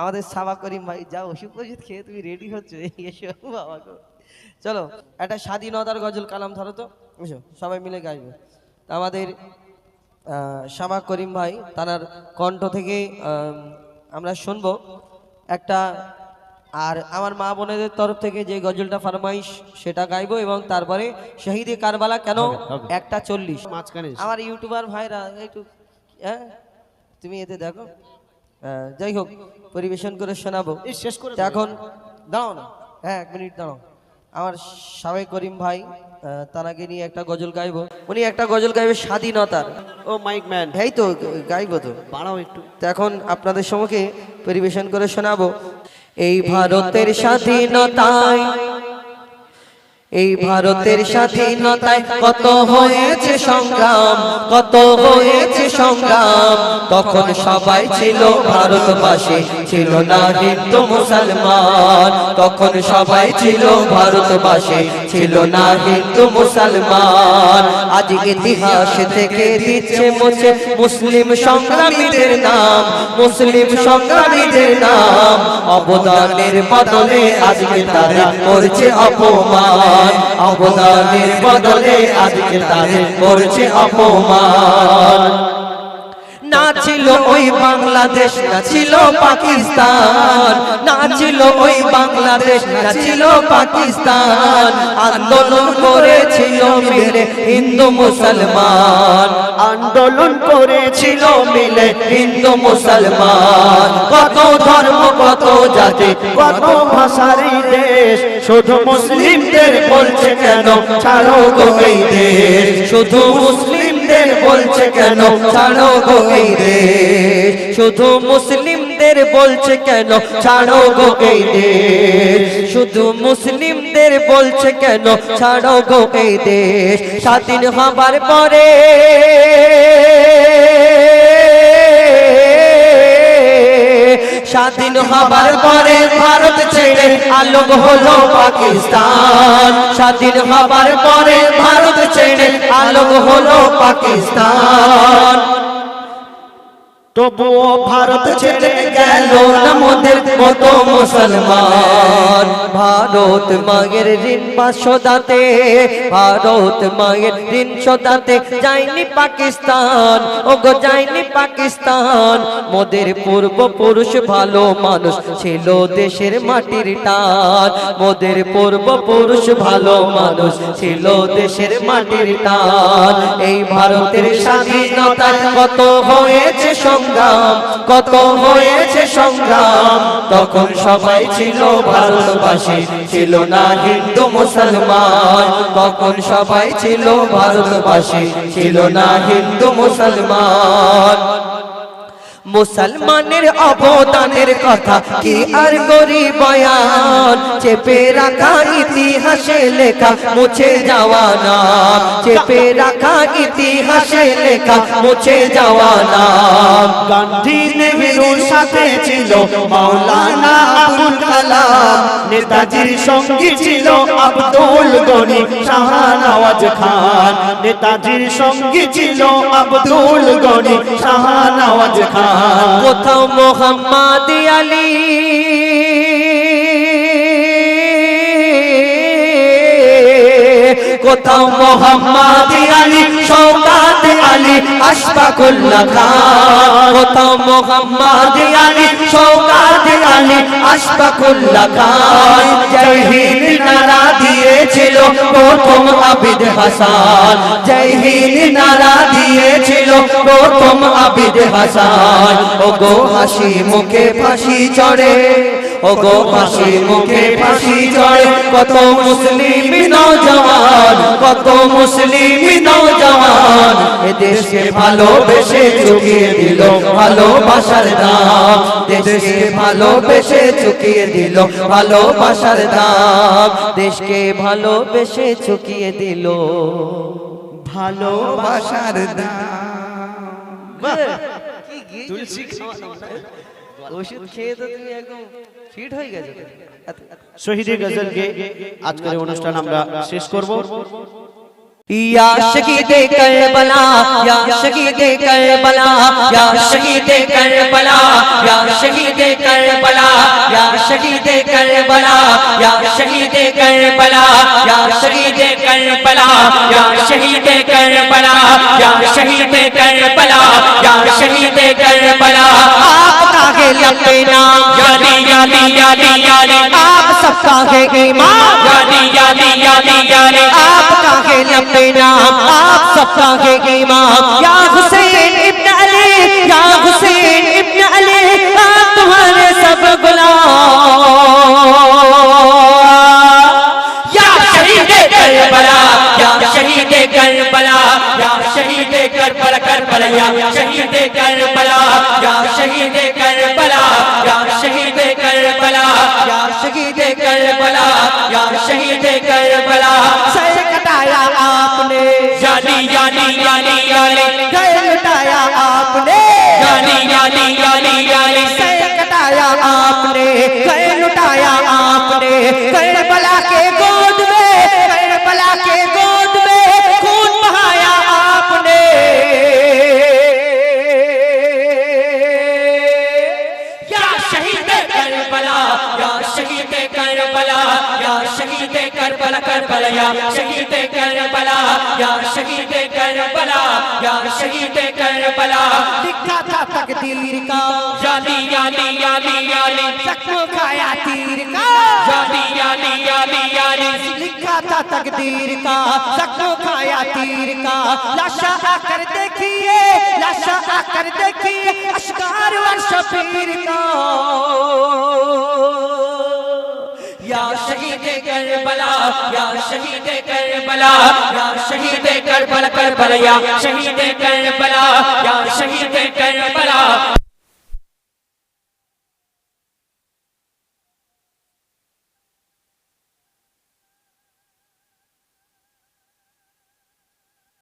আমাদের সাবা করিম ভাই যা ওষুধ ওষুধ খেয়ে তুমি রেডি হচ্ছে? এসো বাবা গো। চলো একটা স্বাধীনতার গজল কালাম ধরো তো। এসো সবাই মিলে গাইবে। তা আমাদের শামা করিম ভাই তার কণ্ঠ থেকে আমরা শুনব একটা আর আমার মা বোনেদের তরফ থেকে যে গজলটা ফরমাইশ সেটা গাইবো এবং তারপরে শহীদে কারবালা কেন? একটা চল্লিশ। আমার ইউটিউবার ভাইরা একটু হ্যাঁ? তুমি এতে দেখো। যাই হোক পরিবেশন করে শোনাবো। শেষ করে এখন দাঁড়াও না। হ্যাঁ এক মিনিট দাঁড়াও। আমার সাবেক করিম ভাই তারাকে নিয়ে একটা গজল গাইবো। উনি একটা গজল গাইবে স্বাধীনতার ও মাইক ম্যান। এই তো গাইবো তো। বাড়াও একটু। তো এখন আপনাদের সম্মুখে পরিবেশন করে শোনাবো। এই ভারতের স্বাধীনতায় এই ভারতের স্বাধীনতায় কত হয়েছে সংগ্রাম কত হয়েছে সংগ্রাম? তখন সবাই ছিল ভারতবাসী। ছিল না হিন্দু মুসলমান। তখন সবাই ছিল ভারতবাসী, ছিল না হিন্দু মুসলমান। আজ ইতিহাস থেকে দিচ্ছে মুছে মুসলিম সংগ্রামীদের নাম, মুসলিম সংগ্রামীদের নাম। অবদানের বদলে আজকে তারা করছে অপমান। অবদানের বদলে আজকে তাদের করছে অপমান। না ছিল ওই বাংলাদেশ, না ছিল পাকিস্তান। না ছিল ওই বাংলাদেশ, না ছিল পাকিস্তান। আন্দোলন করেছিল মিলে হিন্দু মুসলমান। আন্দোলন করেছিল মিলে হিন্দু মুসলমান। কত ধর্ম, কত জাতি, কত ভাষারই দেশ। শুধু মুসলিমদের বলছে কেন, ছাড়ো গো দেশ। শুধু মুসলিমদের বলছে কেন? ছাড়ো গো এই দেশ। শুধু মুসলিমদের বলছে কেন? ছাড়ো গো এই দেশ। শুধু মুসলিমদের বলছে কেন? ছাড়ো গো এই দেশ। স্বাধীন হবার পরে স্বাধীন হবার পরে ভারত ছেড়ে আলোক হলো পাকিস্তান। স্বাধীন হবার পরে ভারত ছেড়ে আলোক হলো পাকিস্তান। তবুও ভারত ছেড়ে গেল না মোদের মতো মুসলমান। ভারত মায়ের ঋণ সদাতে, ভারত মায়ের ঋণ সদাতে যায়নি পাকিস্তান। ও গো যায়নি পাকিস্তান। মোদের পূর্বপুরুষ ভালো মানুষ ছিল দেশের মাটির টান। মোদের পূর্বপুরুষ ভালো মানুষ ছিল দেশের মাটির টান। এই ভারতের স্বাধীনতায় কত হয়েছে সংগ্রাম, কত হয়েছে সংগ্রাম। তখন সবাই ছিল ভারতবাসী, ছিল না হিন্দু মুসলমান। তখন সবাই ছিল ভারতবাসী, ছিল না হিন্দু মুসলমান। মুসলমানের অবদানের কথা কি আর করি বয়ান? চেপে রাখা ইতিহাসে লেখা, মুছে যাওয়া না। চেপে রাখা ইতিহাসে লেখা, মুছে যাওয়া না। গান্ধী নেহরুর সাথে ছিল মাওলানা আবুল কালাম। নেতাজির সঙ্গী ছিল আব্দুল গনি শাহনওয়াজ খান। নেতাজির সঙ্গী ছিল আব্দুল গনি শাহনওয়াজ খান। কোথাও মোহাম্মদ আলী। কোথাও মোহাম্মদ আলী শৌকাত আলী, আশফাকুল্লাহ খান। কোথাও মোহাম্মদ আলী শৌকাত আলী আশফাকুল্লাহ খান জয় হিন্দ দিয়েছিল প্রথম আবিদ জয় হিন্দ নারা দিয়েছিল প্রথম আবিদ ও গো হাসি মুখে ফাঁসি চড়ে। ও গো হাসি মুখে ফাঁসি চড়ে কত মুসলিম নওজওয়ান কত মুসলিম নওজওয়ান এ দেশকে ভালোবেসে চুকিয়ে দিল ভালোবাসার দাম। দেশকে ভালোবেসে চুকিয়ে দিল ভালোবাসার দাম। দেশকে ভালোবেসে চুকিয়ে দিল ভালোবাসার তুলসী ওষুধ খেয়ে তো তুমি একদম ফিট হয়ে গেছো এত- শহীদের গজলকে আজকের অনুষ্ঠান আমরা শেষ করব या शहीद करबला या शहीद करबला या शहीद करबला या शहीद करबला या शहीद करबला या शहीद करबला या शहीद करबला या शहीद करबला या शहीद करबला या शहीद करबला अपना याली याली याली याली आप सबका है ईमान याली याली याली याली आपका है अपना आप सबका है ईमान या کربلا کربلا یا شہید کربلا یا شہید کربلا یا شہید کربلا یا شہید کربلا یا شہید کربلا سر کٹایا یعنی، یعنی، یعنی، آپ نے۔ یعنی یعنی یعنی یعنی۔ سر کٹایا آپ نے۔ یعنی یعنی یعنی یعنی۔ سر کٹایا آپ نے۔ گئے لٹایا آپ نے۔ کربلا کے گو شہید کربلا یا شہید کربلا یا شہید کربلا کربلا یا شہید کربلا یا شہید کربلا یا شہید کربلا دکھا تھا تقدیر کا یادی یادی یادی یادی زخم کھایا تیر کا یادی یادی یادی یادی لکھا تھا تقدیر کا زخم کھایا تیر کا لاشا آ کر دیکھیے لاشا آ کر دیکھیے اشکار شبیر کا یا شہید کربلا، یا شہید کربلا، یا شہید کربلا کربلا، یا شہید کربلا، یا شہید کربلا۔